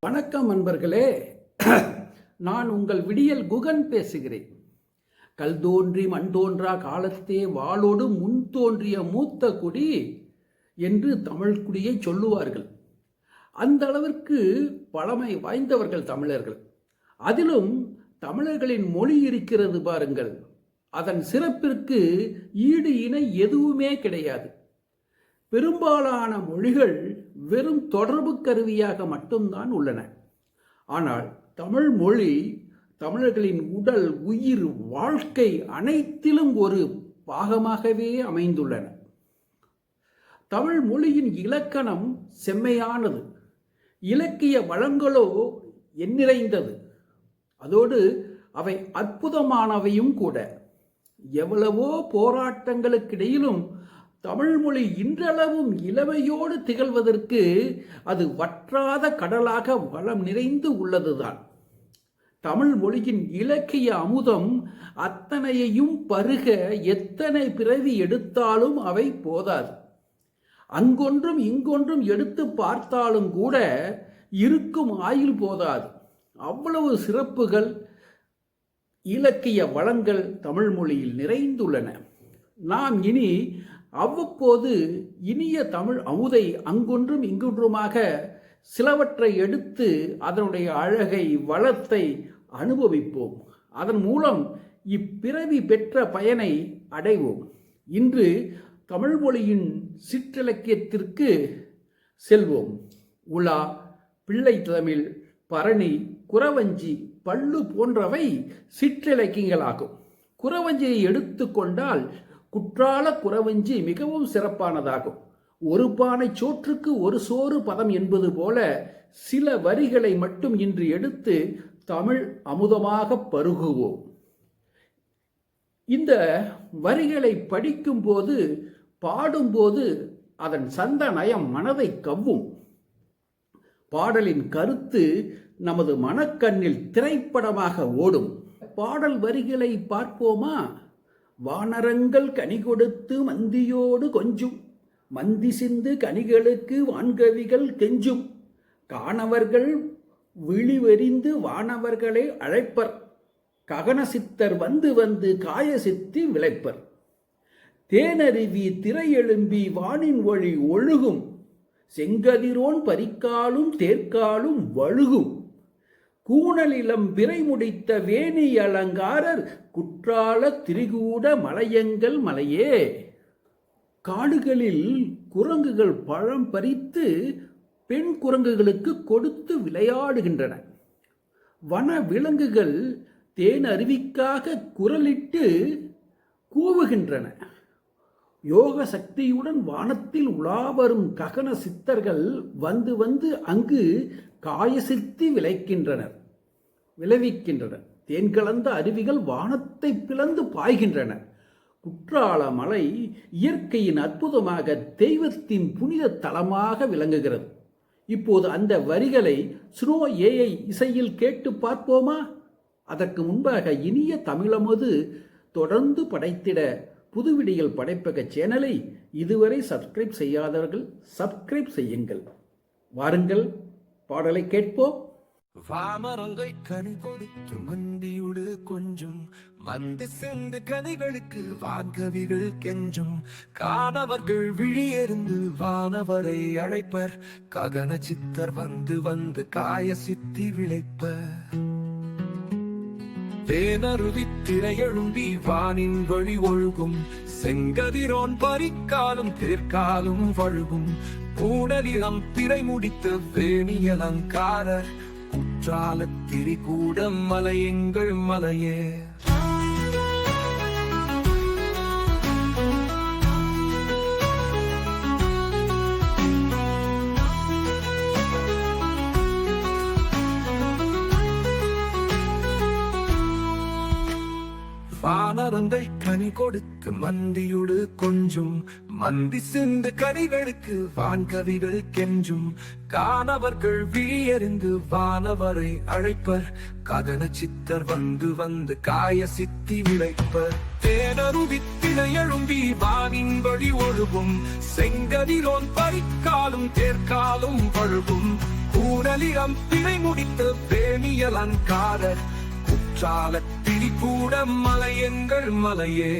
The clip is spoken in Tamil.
வணக்கம் அன்பர்களே நான் உங்கள் விடியல் குகன் பேசுகிறேன். கல் தோன்றி மண் தோன்றா காலத்தே வாளோடு முன் தோன்றிய மூத்த குடி என்று தமிழ்குடியை சொல்லுவார்கள். அந்த அளவிற்கு பழமை வாய்ந்தவர்கள் தமிழர்கள். அதிலும் தமிழர்களின் மொழி இருக்கிறது பாருங்கள். அதன் சிறப்பிற்கு ஈடு இணை எதுவுமே கிடையாது. பெரும்பாலான மொழிகள் வெறும் தொடர்பு கருவியாக மட்டும்தான் உள்ளன. ஆனால் தமிழ் மொழி தமிழர்களின் உடல் உயிர் வாழ்க்கை அனைத்திலும் ஒரு பாகமாகவே அமைந்துள்ளன. தமிழ் மொழியின் இலக்கணம் செம்மையானது. இலக்கிய வளங்களோ எண்ணிறைந்தது. அதோடு அவை அற்புதமானவையும் கூட. எவ்வளவோ போராட்டங்களுக்கிடையிலும் தமிழ்மொழி இன்றளவும் இளமையோடு திகழ்வதற்கு அது வற்றாத கடலாக வளம் நிறைந்து உள்ளதுதான். தமிழ் மொழியின் இலக்கிய அமுதம் அத்தனையையும் பருக எத்தனை பிறவி எடுத்தாலும் அவை போதாது. அங்கொன்றும் இங்கொன்றும் எடுத்து பார்த்தாலும் கூட இருக்கும் ஆயுள் போதாது. அவ்வளவு சிறப்புகள் இலக்கிய வளங்கள் தமிழ் மொழியில் நிறைந்துள்ளன. நாம் இனி அவ்வப்போது இனிய தமிழ் அமுதை அங்கொன்றும் இங்கொன்றுமாக சிலவற்றை எடுத்து அதனுடைய அழகை வளத்தை அனுபவிப்போம். அதன் மூலம் இப்பிறவி பெற்ற பயனை அடைவோம். இன்று தமிழ் மொழியின் சிற்றிலக்கியத்திற்கு செல்வோம். உலா பிள்ளை தமிழ் பரணி குறவஞ்சி பல்லு போன்றவை சிற்றிலக்கியங்களாகும். குறவஞ்சியை எடுத்துக்கொண்டால் குற்றால குறவஞ்சி மிகவும் சிறப்பானதாகும். ஒரு பானை சோற்றுக்கு ஒரு சோறு பதம் என்பது போல சில வரிகளை மட்டும் இன்று எடுத்து தமிழ் அமுதமாக பருகுவோம். இந்த வரிகளை படிக்கும்போது பாடும்போது அதன் சந்த நயம் மனதை கவ்வும். பாடலின் கருத்து நமது மனக்கண்ணில் திரைப்படமாக ஓடும். பாடல் வரிகளை பார்ப்போமா? வானரங்கள் கனி கொடுத்து மந்தியோடு கொஞ்சும். மந்தி சிந்து கனிகளுக்கு வான்கவிகள் கெஞ்சும். காணவர்கள் விழிவெறிந்து வானவர்களை அழைப்பர். ககன சித்தர் வந்து வந்து காய சித்தி விளைப்பர். தேனருவி திரையெழும்பி வானின் ஒளி ஒழுகும். செங்கதிரோன் பரிக்காலும் தேர்க்காலும் வழுகும். கூணலிலம் விரை முடித்த வேணி அலங்காரர் குற்றால திரிகூட மலையங்கள் மலையே. காடுகளில் குரங்குகள் பழம் பறித்து பெண் குரங்குகளுக்கு கொடுத்து விளையாடுகின்றன. வன விலங்குகள் தேன் அருவிக்காக குரலிட்டு கூவுகின்றன. யோக சக்தியுடன் வானத்தில் உலாவரும் ககன சித்தர்கள் வந்து வந்து அங்கு காயசித்தி விளைக்கின்றனர் விளைவிக்கின்றனர். தேன் கலந்த அருவிகள் வானத்தை பிளந்து பாய்கின்றன. குற்றால மலை இயற்கையின் அற்புதமாக தெய்வத்தின் புனித தலமாக விளங்குகிறது. இப்போது அந்த வரிகளை ஸ்னோ ஏஐ இசையில் கேட்டு பார்ப்போமா? அதற்கு முன்பாக இனிய தமிழமது தொடர்ந்து படைத்திட புதுவிடியல் படைப்பக சேனலை இதுவரை சப்ஸ்கிரைப் செய்யாதவர்கள் சப்ஸ்கிரைப் செய்யுங்கள். வாருங்கள். பாடலை கேட்போம். வாமரங்கை கனி கொடுத்து மந்தியுடு கொஞ்சம். வந்து சேர்ந்து கனிகளுக்கு வான்கவிகள் கெஞ்சும். காணவர்கள் விழியெறிந்து வானவரை அழைப்பர். ககன சித்தர் வந்து வந்து காய சித்தி விளைப்பர். தேனருதி திரையெழும்பி வானின் வழி ஒழுகும். செங்கதிரோன் பறிக்காலும் தேர்க்காலும் வழுகும். பூடலிடம் திரை முடித்த வேணியலங்காரர் குற்றால திரிகூடம் மலை எங்கள் மலையே. கனி கொடுத்து மந்தியுடு கொஞ்சும். மந்தி சிந்து கனிகளுக்கு வான் கவிகள் கெஞ்சும். காணவர்கள் விழியறிந்து வானவரை அழைப்பர். கதன சித்தர் வந்து வந்து காய சித்தி விளைப்பர். தேனருவி திணையழும்பி வானின் வழி ஒழுகும். செங்கதிலோன் பறிக்காலும் தேர்க்காலும் வழுகும் ஊரலிடம் பிழை முடித்து பேணியல் காரர். குற்றால திரிபூட மலை மலையே.